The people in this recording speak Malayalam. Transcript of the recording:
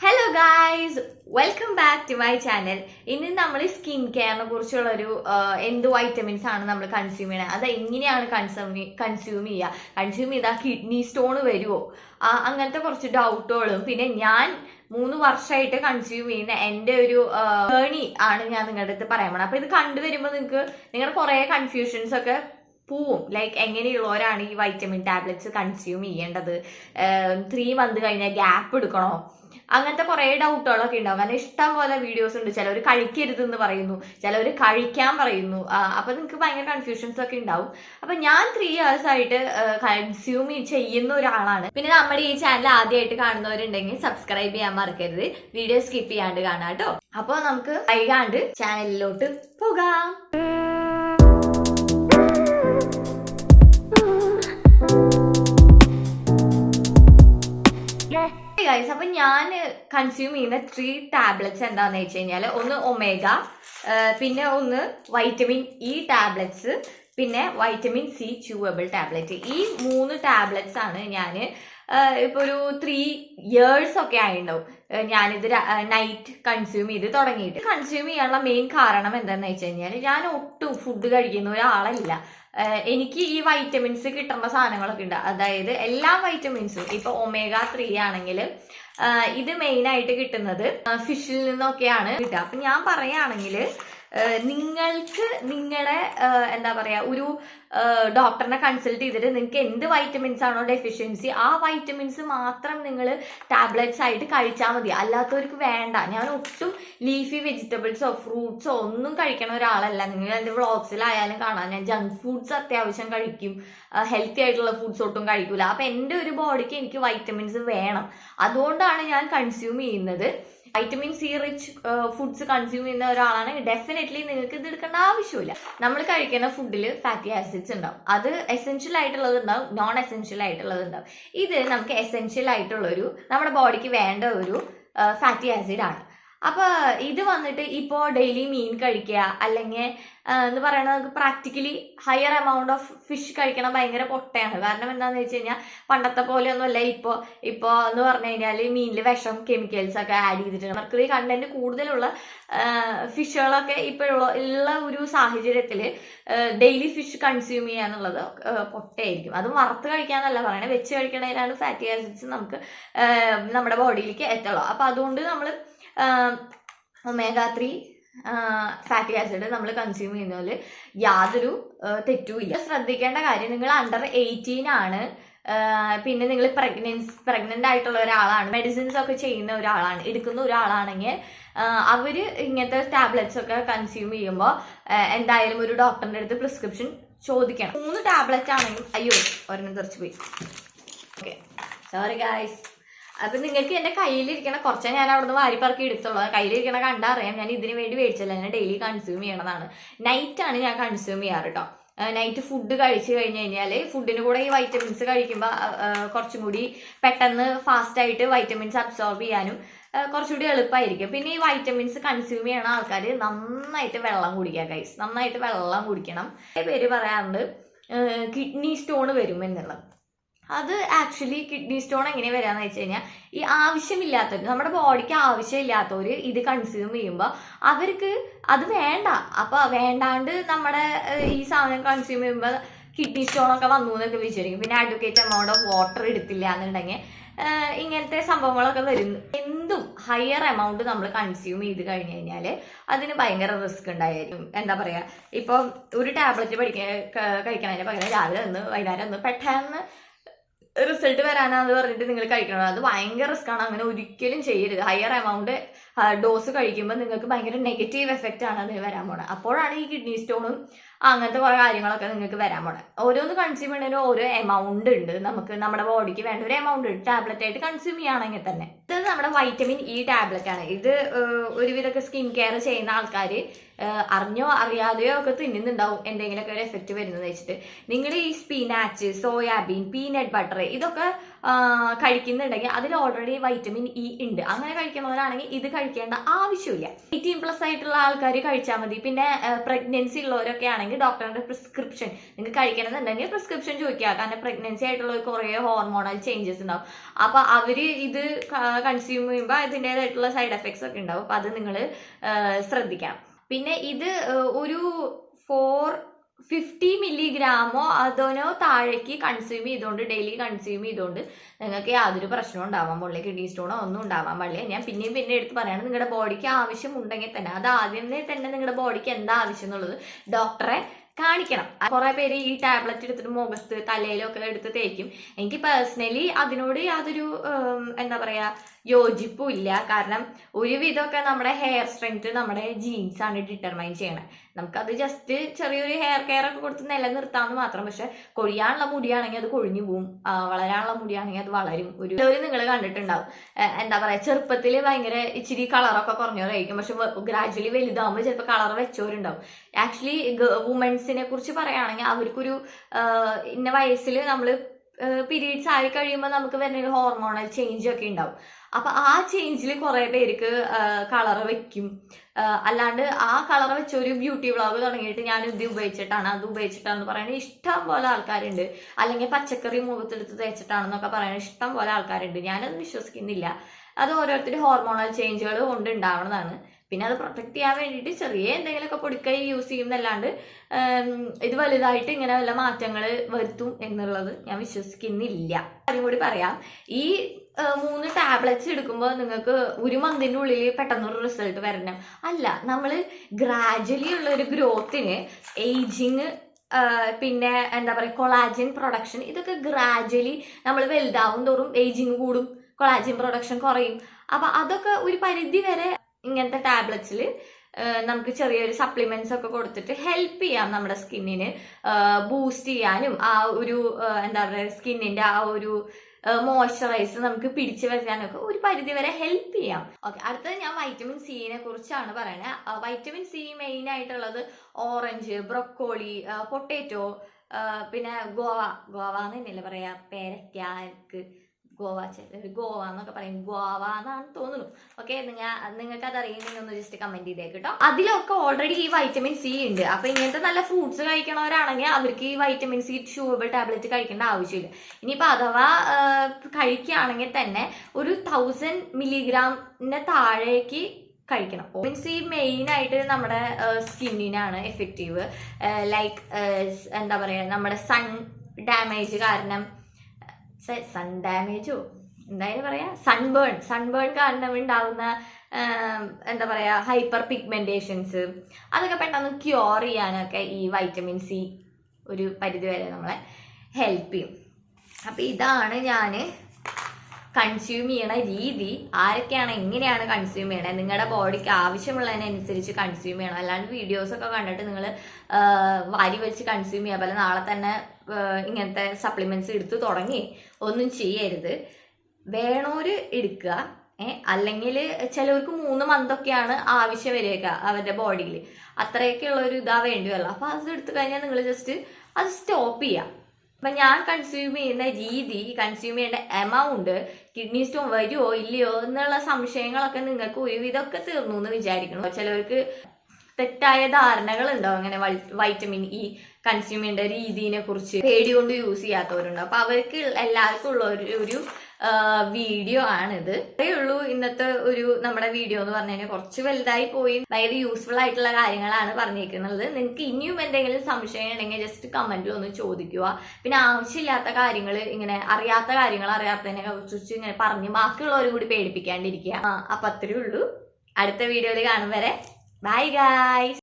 Hello guys welcome back to my channel ഇന്ന് നമ്മൾ സ്കിൻ കെയറിനെ കുറിച്ചുള്ള ഒരു എന്ത് വൈറ്റമിൻസ് ആണ് നമ്മൾ കൺസ്യൂം ചെയ്യണത് അത് എങ്ങനെയാണ് കൺസ്യൂം കൺസ്യൂം ചെയ്യുക കൺസ്യൂം ചെയ്താൽ കിഡ്നി സ്റ്റോൺ വരുമോ അങ്ങനത്തെ കുറച്ച് ഡൗട്ടുകളും പിന്നെ ഞാൻ മൂന്ന് വർഷമായിട്ട് കൺസ്യൂം ചെയ്യുന്ന എന്റെ ഒരു ഏണി ആണ് ഞാൻ നിങ്ങളുടെ അടുത്ത് പറയാൻ പോണത് അപ്പൊ ഇത് കണ്ടുവരുമ്പോൾ നിങ്ങൾക്ക് നിങ്ങളുടെ കുറേ കൺഫ്യൂഷൻസ് ഒക്കെ പോവും. ലൈക്ക് എങ്ങനെയുള്ളവരാണ് ഈ വൈറ്റമിൻ ടാബ്ലറ്റ്സ് കൺസ്യൂം ചെയ്യേണ്ടത്? ത്രീ മന്ത് കഴിഞ്ഞാൽ ഗ്യാപ്പ് എടുക്കണോ? അങ്ങനത്തെ കുറേ ഡൗട്ടുകളൊക്കെ ഉണ്ടാവും. കാരണം ഇഷ്ടം പോലെ വീഡിയോസ് ഉണ്ട്. ചിലവർ കഴിക്കരുത് എന്ന് പറയുന്നു. ചിലവർ കഴിക്കാൻ പറയുന്നു. അപ്പോൾ അപ്പൊ നിങ്ങൾക്ക് ഭയങ്കര കൺഫ്യൂഷൻസ് ഒക്കെ ഉണ്ടാവും. അപ്പൊ ഞാൻ ത്രീ ഇയേഴ്സ് ആയിട്ട് കൺസ്യൂം ചെയ്യുന്ന ഒരാളാണ്. പിന്നെ നമ്മുടെ ഈ ചാനൽ ആദ്യമായിട്ട് കാണുന്നവരുണ്ടെങ്കിൽ സബ്സ്ക്രൈബ് ചെയ്യാൻ മറക്കരുത്. വീഡിയോ സ്കിപ്പ് ചെയ്യാണ്ട് കാണാം കേട്ടോ. അപ്പൊ നമുക്ക് വൈകാണ്ട് ചാനലിലോട്ട് പോകാം. ഞാൻ കൺസ്യൂം ചെയ്യുന്ന ത്രീ ടാബ്ലറ്റ്സ് എന്താന്ന് വെച്ച് കഴിഞ്ഞാൽ ഒന്ന് ഒമേഗ പിന്നെ ഒന്ന് വൈറ്റമിൻ ഇ ടാബ്ലറ്റ്സ് പിന്നെ വൈറ്റമിൻ സി ച്യൂവബിൾ ടാബ്ലറ്റ് ഈ മൂന്ന് ടാബ്ലറ്റ്സ് ആണ് ഞാൻ ഇപ്പോൾ ഒരു ത്രീ ഇയേഴ്സ് ഒക്കെ ആയിട്ടുണ്ടാവും. ഞാനിത് നൈറ്റ് കൺസ്യൂം ചെയ്ത് തുടങ്ങിയിട്ട്. കൺസ്യൂം ചെയ്യാനുള്ള മെയിൻ കാരണം എന്താണെന്ന് വെച്ച് കഴിഞ്ഞാൽ ഞാൻ ഒട്ടും ഫുഡ് കഴിക്കുന്ന ഒരാളല്ല. എനിക്ക് ഈ വൈറ്റമിൻസ് കിട്ടേണ്ട സാധനങ്ങളൊക്കെ ഉണ്ട്. അതായത് എല്ലാ വൈറ്റമിൻസും ഇപ്പൊ ഒമേഗ ത്രീ ആണെങ്കിൽ ഇത് മെയിൻ ആയിട്ട് കിട്ടുന്നത് ഫിഷിൽ നിന്നൊക്കെയാണ് കിട്ടുക. അപ്പൊ ഞാൻ പറയുകയാണെങ്കിൽ നിങ്ങൾക്ക് നിങ്ങളുടെ എന്താ പറയുക ഒരു ഡോക്ടറിനെ കൺസൾട്ട് ചെയ്തിട്ട് നിങ്ങൾക്ക് എന്ത് വൈറ്റമിൻസ് ആണോ ഡെഫിഷ്യൻസി ആ വൈറ്റമിൻസ് മാത്രം നിങ്ങൾ ടാബ്ലറ്റ്സ് ആയിട്ട് കഴിച്ചാൽ മതി. അല്ലാത്തവർക്ക് വേണ്ട. ഞാൻ ഒട്ടും ലീഫി വെജിറ്റബിൾസോ ഫ്രൂട്ട്സോ ഒന്നും കഴിക്കണ ഒരാളല്ല. നിങ്ങൾ എന്റെ വ്ളോഗ്സിലായാലും കാണാം. ഞാൻ ജങ്ക് ഫുഡ്സ് അത്യാവശ്യം കഴിക്കും. ഹെൽത്തി ആയിട്ടുള്ള ഫുഡ്സ് ഒട്ടും കഴിക്കില്ല അപ്പം എന്റെ ഒരു ബോഡിക്ക് എനിക്ക് വൈറ്റമിൻസ് വേണം. അതുകൊണ്ടാണ് ഞാൻ കൺസ്യൂം ചെയ്യുന്നത്. Vitamin C rich foods consume ചെയ്യുന്ന ഒരാളാണെങ്കിൽ ഡെഫിനറ്റ്ലി നിങ്ങൾക്ക് ഇത് എടുക്കേണ്ട ആവശ്യമില്ല. നമ്മൾ കഴിക്കുന്ന ഫുഡിൽ ഫാറ്റി ആസിഡ്സ് ഉണ്ടാവും. അത് എസെൻഷ്യൽ ആയിട്ടുള്ളത് ഉണ്ടാവും നോൺ എസെൻഷ്യൽ ആയിട്ടുള്ളത് ഉണ്ടാവും. ഇത് നമുക്ക് എസെൻഷ്യൽ ആയിട്ടുള്ള ഒരു നമ്മുടെ ബോഡിക്ക് വേണ്ട ഒരു ഫാറ്റി ആസിഡ് ആണ്. അപ്പൊ ഇത് വന്നിട്ട് ഇപ്പോ ഡെയിലി മീൻ കഴിക്കുക അല്ലെങ്കിൽ എന്ന് പറയണത് നമുക്ക് practically higher amount of fish കഴിക്കണം ഭയങ്കര പൊട്ടയാണ്. കാരണം എന്താന്ന് വെച്ച് കഴിഞ്ഞാൽ പണ്ടത്തെ പോലെയൊന്നുമല്ല. ഇപ്പോൾ ഇപ്പോൾ എന്ന് പറഞ്ഞു കഴിഞ്ഞാൽ മീനിൽ വിഷം കെമിക്കൽസ് ഒക്കെ ആഡ് ചെയ്തിട്ടുണ്ട്. മെർക്കുറി കണ്ടന്റ് കൂടുതലുള്ള ഫിഷുകളൊക്കെ ഇപ്പോഴുള്ള ഉള്ള ഒരു സാഹചര്യത്തിൽ ഡെയിലി ഫിഷ് കൺസ്യൂം ചെയ്യുക എന്നുള്ളത് പൊട്ടയായിരിക്കും. അത് വറുത്ത് കഴിക്കാന്നല്ല പറയണത്. വെച്ച് കഴിക്കണതിലാണ് ഫാറ്റി ആസിഡ്സ് നമുക്ക് നമ്മുടെ ബോഡിയിലേക്ക് എത്തുള്ളൂ. അപ്പൊ അതുകൊണ്ട് നമ്മൾ ഒമേഗ ത്രീ ഫാറ്റി ആസിഡ് നമ്മൾ കൺസ്യൂം ചെയ്യുന്നതിൽ യാതൊരു തെറ്റുമില്ല ശ്രദ്ധിക്കേണ്ട കാര്യം നിങ്ങൾ അണ്ടർ എയ്റ്റീൻ ആണ്. പിന്നെ നിങ്ങൾ പ്രഗ്നൻസ് പ്രഗ്നന്റ് ആയിട്ടുള്ള ഒരാളാണ്. മെഡിസിൻസ് ഒക്കെ ചെയ്യുന്ന ഒരാളാണ് എടുക്കുന്ന ഒരാളാണെങ്കിൽ അവർ ഇങ്ങനത്തെ ടാബ്ലറ്റ്സ് ഒക്കെ കൺസ്യൂം ചെയ്യുമ്പോൾ എന്തായാലും ഒരു ഡോക്ടറിന്റെ അടുത്ത് പ്രിസ്ക്രിപ്ഷൻ ചോദിക്കണം. മൂന്ന് ടാബ്ലറ്റ് ആണെങ്കിൽ അയ്യോ ഒരെണ്ണം തെറിച്ച് പോയി. ഓക്കെ സോറി ഗായ്സ് അപ്പൊ നിങ്ങൾക്ക് എന്റെ കയ്യിലിരിക്കണ കുറച്ചേ ഞാൻ അവിടുന്ന് വാരിപ്പറക്കി എടുത്തുള്ളൂ. കയ്യിലിരിക്കണ കണ്ടറിയാം ഞാൻ ഇതിനു വേണ്ടി മേടിച്ചല്ല ഞാൻ ഡെയിലി കൺസ്യൂം ചെയ്യണതാണ്. നൈറ്റ് ആണ് ഞാൻ കൺസ്യൂം ചെയ്യാറ് കേട്ടോ നൈറ്റ് ഫുഡ് കഴിച്ചു കഴിഞ്ഞ് കഴിഞ്ഞാൽ ഫുഡിന് കൂടെ ഈ വൈറ്റമിൻസ് കഴിക്കുമ്പോൾ കുറച്ചും കൂടി പെട്ടെന്ന് ഫാസ്റ്റ് ആയിട്ട് വൈറ്റമിൻസ് അബ്സോർബ് ചെയ്യാനും കുറച്ചുകൂടി എളുപ്പമായിരിക്കും പിന്നെ ഈ വൈറ്റമിൻസ് കൺസ്യൂം ചെയ്യണ ആൾക്കാർ നന്നായിട്ട് വെള്ളം കുടിക്കുക കൈസ് നന്നായിട്ട് വെള്ളം കുടിക്കണം. പേര് പറയാറുണ്ട് കിഡ്നി സ്റ്റോൺ വരും എന്നുള്ളത്. അത് ആക്ച്വലി കിഡ്നി സ്റ്റോൺ എങ്ങനെ വരാന്ന് വെച്ച് കഴിഞ്ഞാൽ ഈ ആവശ്യമില്ലാത്തവർ നമ്മുടെ ബോഡിക്ക് ആവശ്യമില്ലാത്തവർ ഇത് കൺസ്യൂം ചെയ്യുമ്പോൾ അവർക്ക് അത് വേണ്ട. അപ്പൊ വേണ്ടാണ്ട് നമ്മുടെ ഈ സാധനം കൺസ്യൂം ചെയ്യുമ്പോൾ കിഡ്നി സ്റ്റോൺ ഒക്കെ വന്നു എന്നൊക്കെ വിചാരിക്കും. പിന്നെ അഡ്വക്കേറ്റ് എമൗണ്ട് ഓഫ് വാട്ടർ എടുത്തില്ല എന്നുണ്ടെങ്കിൽ ഇങ്ങനത്തെ സംഭവങ്ങളൊക്കെ വരുന്നു. എന്തും ഹയർ എമൗണ്ട് നമ്മൾ കൺസ്യൂം ചെയ്ത് കഴിഞ്ഞു കഴിഞ്ഞാൽ അതിന് ഭയങ്കര റിസ്ക് ഉണ്ടായിരിക്കും. എന്താ പറയാ ഇപ്പൊ ഒരു ടാബ്ലറ്റ് പഠിക്കാൻ കഴിക്കണതിന് പകരം രാവിലെ ഒന്ന് വൈകുന്നേരം ഒന്ന് പെട്ടെന്ന് റിസൾട്ട് വരാനാന്ന് പറഞ്ഞിട്ട് നിങ്ങൾ കഴിക്കണം. അത് ഭയങ്കര റിസ്ക് ആണ്. അങ്ങനെ ഒരിക്കലും ചെയ്യരുത്. ഹയർ എമൗണ്ട് ഡോസ് കഴിക്കുമ്പോൾ നിങ്ങൾക്ക് ഭയങ്കര നെഗറ്റീവ് എഫക്റ്റ് ആണ് അതിന് വരാൻ പോണത്. അപ്പോഴാണ് ഈ കിഡ്നി സ്റ്റോണും അങ്ങനത്തെ കുറേ കാര്യങ്ങളൊക്കെ നിങ്ങൾക്ക് വരാൻ പോണത് ഓരോന്ന് കൺസ്യൂം ചെയ്യുന്നതിന് ഓരോ എമൗണ്ട് ഉണ്ട്. നമുക്ക് നമ്മുടെ ബോഡിക്ക് വേണ്ട ഒരു എമൗണ്ട് ഉണ്ട്. ടാബ്ലറ്റ് ആയിട്ട് കൺസ്യൂം ചെയ്യുകയാണെങ്കിൽ തന്നെ. ഇത് നമ്മുടെ വൈറ്റമിൻ ഇ ടാബ്ലറ്റ് ആണ്. ഇത് ഒരുവിധമൊക്കെ സ്കിൻ കെയർ ചെയ്യുന്ന ആൾക്കാർ അറിഞ്ഞോ അറിയാതെയോ ഒക്കെ തിന്നുന്നുണ്ടാവും. എന്തെങ്കിലുമൊക്കെ ഒരു എഫക്റ്റ് വരുന്നത് വെച്ചിട്ട്. നിങ്ങൾ ഈ സ്പിനാച്ച് സോയാബീൻ പീനട്ട് ബട്ടർ ഇതൊക്കെ കഴിക്കുന്നുണ്ടെങ്കിൽ അതിൽ ഓൾറെഡി വൈറ്റമിൻ ഇ ഉണ്ട്. അങ്ങനെ കഴിക്കുന്നവരാണെങ്കിൽ ഇത് കഴിക്കേണ്ട ആവശ്യമില്ല. എയ്റ്റീൻ പ്ലസ് ആയിട്ടുള്ള ആൾക്കാർ കഴിച്ചാൽ മതി. പിന്നെ പ്രഗ്നൻസി ഉള്ളവരൊക്കെ ആണെങ്കിൽ ഡോക്ടറിന്റെ പ്രിസ്ക്രിപ്ഷൻ നിങ്ങൾക്ക് കഴിക്കണമെന്നുണ്ടെങ്കിൽ പ്രിസ്ക്രിപ്ഷൻ ചോദിക്കുക. കാരണം പ്രഗ്നൻസി ആയിട്ടുള്ള കുറേ ഹോർമോണൽ ചേഞ്ചസ് ഉണ്ടാവും. അപ്പൊ അവർ ഇത് കൺസ്യൂം ചെയ്യുമ്പോൾ അതിന്റെതായിട്ടുള്ള സൈഡ് എഫക്ട്സ് ഒക്കെ ഉണ്ടാവും. അപ്പോൾ അത് നിങ്ങൾ ശ്രദ്ധിക്കാം പിന്നെ ഇത് ഒരു ഫോർ ഫിഫ്റ്റി മില്ലിഗ്രാമോ അതിനോ താഴേക്ക് കൺസ്യൂം ചെയ്തുകൊണ്ട് ഡെയിലി കൺസ്യൂം ചെയ്തുകൊണ്ട് നിങ്ങൾക്ക് യാതൊരു പ്രശ്നവും ഉണ്ടാവാൻ പാടില്ല കിഡ്നി സ്റ്റോണോ ഒന്നും ഉണ്ടാവാൻ പാടില്ല ഞാൻ പിന്നെയും പിന്നെ എടുത്ത് പറയുകയാണ് നിങ്ങളുടെ ബോഡിക്ക് ആവശ്യം ഉണ്ടെങ്കിൽ തന്നെ അത് ആദ്യമേ തന്നെ നിങ്ങളുടെ ബോഡിക്ക് എന്താ ആവശ്യം എന്നുള്ളത് ഡോക്ടറെ കാണിക്കണം. കുറെ പേര് ഈ ടാബ്ലറ്റ് എടുത്തിട്ട് മുഖത്ത് തലയിലൊക്കെ എടുത്ത് തേക്കും. എനിക്ക് പേഴ്സണലി അതിനോട് യാതൊരു എന്താ പറയാ യോജിപ്പും ഇല്ല കാരണം ഒരുവിധമൊക്കെ നമ്മുടെ ഹെയർ സ്ട്രെങ്ത് നമ്മുടെ ജീൻസ് ആണ് ഡിറ്റർമൈൻ ചെയ്യണത് നമുക്കത് ജസ്റ്റ് ചെറിയൊരു ഹെയർ കെയർ ഒക്കെ കൊടുത്ത് നിലനിർത്താമെന്ന് മാത്രം. പക്ഷെ കൊഴിയാനുള്ള മുടിയാണെങ്കിൽ അത് കൊഴിഞ്ഞു പോവും. വളരാനുള്ള മുടിയാണെങ്കിൽ അത് വളരും. ഒരു ഒരു നിങ്ങൾ കണ്ടിട്ടുണ്ടാവും. എന്താ പറയാ ചെറുപ്പത്തിൽ ഭയങ്കര ഇച്ചിരി കളറൊക്കെ കുറഞ്ഞവരായിരിക്കും. പക്ഷെ ഗ്രാജുവലി വലുതാകുമ്പോൾ ചിലപ്പോൾ കളർ വെച്ചവരുണ്ടാവും. ആക്ച്വലി വുമൻസിനെ കുറിച്ച് പറയുകയാണെങ്കിൽ അവർക്കൊരു ഇന്ന വയസ്സിൽ നമ്മൾ പീരീഡ്സ് ആയി കഴിയുമ്പോൾ നമുക്ക് വരുന്ന ഒരു ഹോർമോണൽ ചേഞ്ച് ഒക്കെ ഉണ്ടാവും. അപ്പൊ ആ ചേഞ്ചിൽ കുറെ പേർക്ക് കളർ വെക്കും. അല്ലാണ്ട് ആ കളർ വെച്ച ഒരു ബ്യൂട്ടി വ്ളോഗ് തുടങ്ങിയിട്ട് ഞാൻ ഇത് ഉപയോഗിച്ചിട്ടാണ്. അത് ഉപയോഗിച്ചിട്ടാണെന്ന് പറയുന്നത് ഇഷ്ടം പോലെ ആൾക്കാരുണ്ട്. അല്ലെങ്കിൽ പച്ചക്കറി മുഖത്തെടുത്ത് തേച്ചിട്ടാണെന്നൊക്കെ പറയുന്നത് ഇഷ്ടം പോലെ ആൾക്കാരുണ്ട്. ഞാനത് വിശ്വസിക്കുന്നില്ല. അത് ഓരോരുത്തരുടെ ഹോർമോണൽ ചേഞ്ചുകൾ കൊണ്ട് ഉണ്ടാവുന്നതാണ് പിന്നെ അത് പ്രൊട്ടക്ട് ചെയ്യാൻ വേണ്ടിയിട്ട് ചെറിയ എന്തെങ്കിലുമൊക്കെ പൊടിക്കൈ യൂസ് ചെയ്യുന്നല്ലാണ്ട് ഇത് വലുതായിട്ട് ഇങ്ങനെ വല്ല മാറ്റങ്ങൾ വരുത്തും എന്നുള്ളത് ഞാൻ വിശ്വസിക്കുന്നില്ല. കാര്യം കൂടി പറയാം. ഈ മൂന്ന് ടാബ്ലറ്റ്സ് എടുക്കുമ്പോൾ നിങ്ങൾക്ക് ഒരു മന്തിന്റെ ഉള്ളിൽ പെട്ടെന്നൊരു റിസൾട്ട് വരണം. അല്ല നമ്മൾ ഗ്രാജുവലി ഉള്ള ഒരു ഗ്രോത്തിന് ഏജിങ് പിന്നെ എന്താ പറയുക കൊളാജിൻ പ്രൊഡക്ഷൻ ഇതൊക്കെ ഗ്രാജുവലി നമ്മൾ വലുതാവും തോറും ഏജിങ് കൂടും. കൊളാജിൻ പ്രൊഡക്ഷൻ കുറയും. അപ്പൊ അതൊക്കെ ഒരു പരിധി വരെ ഇങ്ങനത്തെ ടാബ്ലറ്റ്സിൽ നമുക്ക് ചെറിയൊരു സപ്ലിമെന്റ്സ് ഒക്കെ കൊടുത്തിട്ട് ഹെൽപ്പ് ചെയ്യാം നമ്മുടെ സ്കിന്നിന് ബൂസ്റ്റ് ചെയ്യാനും ആ ഒരു എന്താ പറയുക സ്കിന്നിന്റെ ആ ഒരു മോയ്സ്ചറൈസ് നമുക്ക് പിടിച്ചു വരാനൊക്കെ ഒരു പരിധി വരെ ഹെൽപ്പ് ചെയ്യാം. ഓക്കെ അടുത്തത് ഞാൻ വൈറ്റമിൻ സിനെ കുറിച്ചാണ് പറയുന്നത് വൈറ്റമിൻ സി മെയിൻ ആയിട്ടുള്ളത് ഓറഞ്ച് ബ്രൊക്കോളി പൊട്ടേറ്റോ പിന്നെ ഗോവ. ഗോവ എന്ന് തന്നെയല്ലേ പറയാ? പേരയ്ക്ക് ഗോവ ഗോവ എന്നൊക്കെ പറയും. ഗോവ എന്നാണ് തോന്നുന്നു ഓക്കെ നിങ്ങൾ നിങ്ങൾക്ക് അത് അറിയുമെങ്കിൽ ഒന്ന് ജസ്റ്റ് കമന്റ് ചെയ്തേ കേട്ടോ അതിലൊക്കെ ഓൾറെഡി ഈ വൈറ്റമിൻ സി ഉണ്ട് അപ്പൊ ഇങ്ങനത്തെ നല്ല ഫ്രൂട്ട്സ് കഴിക്കണവരാണെങ്കിൽ അവർക്ക് ഈ വൈറ്റമിൻ സി ഷൂബിൾ ടാബ്ലറ്റ് കഴിക്കേണ്ട ആവശ്യമില്ല. ഇനിയിപ്പൊ അഥവാ കഴിക്കുകയാണെങ്കിൽ തന്നെ ഒരു തൗസൻഡ് മില്ലിഗ്രാമിന് താഴേക്ക് കഴിക്കണം. സി മെയിൻ ആയിട്ട് നമ്മുടെ സ്കിന്നിനാണ് എഫക്റ്റീവ് ലൈക്ക് എന്താ പറയാ നമ്മുടെ സൺ ഡാമേജ് കാരണം സൺ ഡാമേജോ എന്തായാലും പറയാ സൺബേൺ സൺബേൺ കാരണം ഉണ്ടാവുന്ന എന്താ പറയാ ഹൈപ്പർ പിഗ്മെന്റേഷൻസ് അതൊക്കെ പെട്ടെന്ന് ക്യൂർ ചെയ്യാനൊക്കെ ഈ വൈറ്റമിൻ സി ഒരു പരിധിവരെ നമ്മളെ ഹെൽപ്പ് ചെയ്യും. അപ്പൊ ഇതാണ് ഞാൻ കൺസ്യൂം ചെയ്യണ രീതി ആരൊക്കെയാണ് എങ്ങനെയാണ് കൺസ്യൂം ചെയ്യണത് നിങ്ങളുടെ ബോഡിക്ക് ആവശ്യമുള്ളതിനനുസരിച്ച് കൺസ്യൂം ചെയ്യണം. അല്ലാണ്ട് വീഡിയോസ് ഒക്കെ കണ്ടിട്ട് നിങ്ങൾ വാരി വെച്ച് കൺസ്യൂം ചെയ്യാൻ പോലെ നാളെ തന്നെ ഇങ്ങനത്തെ സപ്ലിമെന്റ്സ് എടുത്തു തുടങ്ങി ഒന്നും ചെയ്യരുത്. വേണോര് എടുക്കുക അല്ലെങ്കിൽ ചിലവർക്ക് മൂന്ന് മന്തൊക്കെയാണ് ആവശ്യം വരിക അവരുടെ ബോഡിയിൽ അത്രയൊക്കെ ഉള്ള ഒരു ഇതാ വേണ്ടിയല്ലോ അപ്പൊ അത് എടുത്തു കഴിഞ്ഞാൽ നിങ്ങൾ ജസ്റ്റ് അത് സ്റ്റോപ്പ് ചെയ്യാം അപ്പം ഞാൻ കൺസ്യൂം ചെയ്യുന്ന രീതി കൺസ്യൂം ചെയ്യേണ്ട എമൗണ്ട് കിഡ്നി സ്റ്റോൺ വരുമോ ഇല്ലയോ എന്നുള്ള സംശയങ്ങളൊക്കെ നിങ്ങൾക്ക് ഒരുവിധമൊക്കെ തീർന്നു എന്ന് വിചാരിക്കണം ചിലവർക്ക് തെറ്റായ ധാരണകൾ ഉണ്ടാവും അങ്ങനെ വൈറ്റമിൻ ഇ കൺസ്യൂം ചെയ്യേണ്ട രീതിനെ കുറിച്ച് പേടി കൊണ്ട് യൂസ് ചെയ്യാത്തവരുണ്ട്. അപ്പൊ അവർക്ക് എല്ലാവർക്കും ഉള്ള ഒരു വീഡിയോ ആണിത്. അതേ ഉള്ളൂ ഇന്നത്തെ ഒരു നമ്മുടെ വീഡിയോ എന്ന് പറഞ്ഞു കഴിഞ്ഞാൽ കുറച്ച് വലുതായി പോയി. ഭയങ്കര യൂസ്ഫുൾ ആയിട്ടുള്ള കാര്യങ്ങളാണ് പറഞ്ഞിരിക്കുന്നത്. നിങ്ങൾക്ക് ഇനിയും എന്തെങ്കിലും സംശയം ഉണ്ടെങ്കിൽ ജസ്റ്റ് കമന്റിൽ ഒന്ന് ചോദിക്കുക. പിന്നെ ആവശ്യമില്ലാത്ത കാര്യങ്ങൾ ഇങ്ങനെ അറിയാത്ത കാര്യങ്ങൾ അറിയാത്തതിനെ കുറിച്ച് ഇങ്ങനെ പറഞ്ഞ് ബാക്കിയുള്ളവരും കൂടി പേടിപ്പിക്കാണ്ടിരിക്കുക. അപ്പൊ അത്രേ ഉള്ളൂ. അടുത്ത വീഡിയോയിൽ കാണും വരെ. Bye guys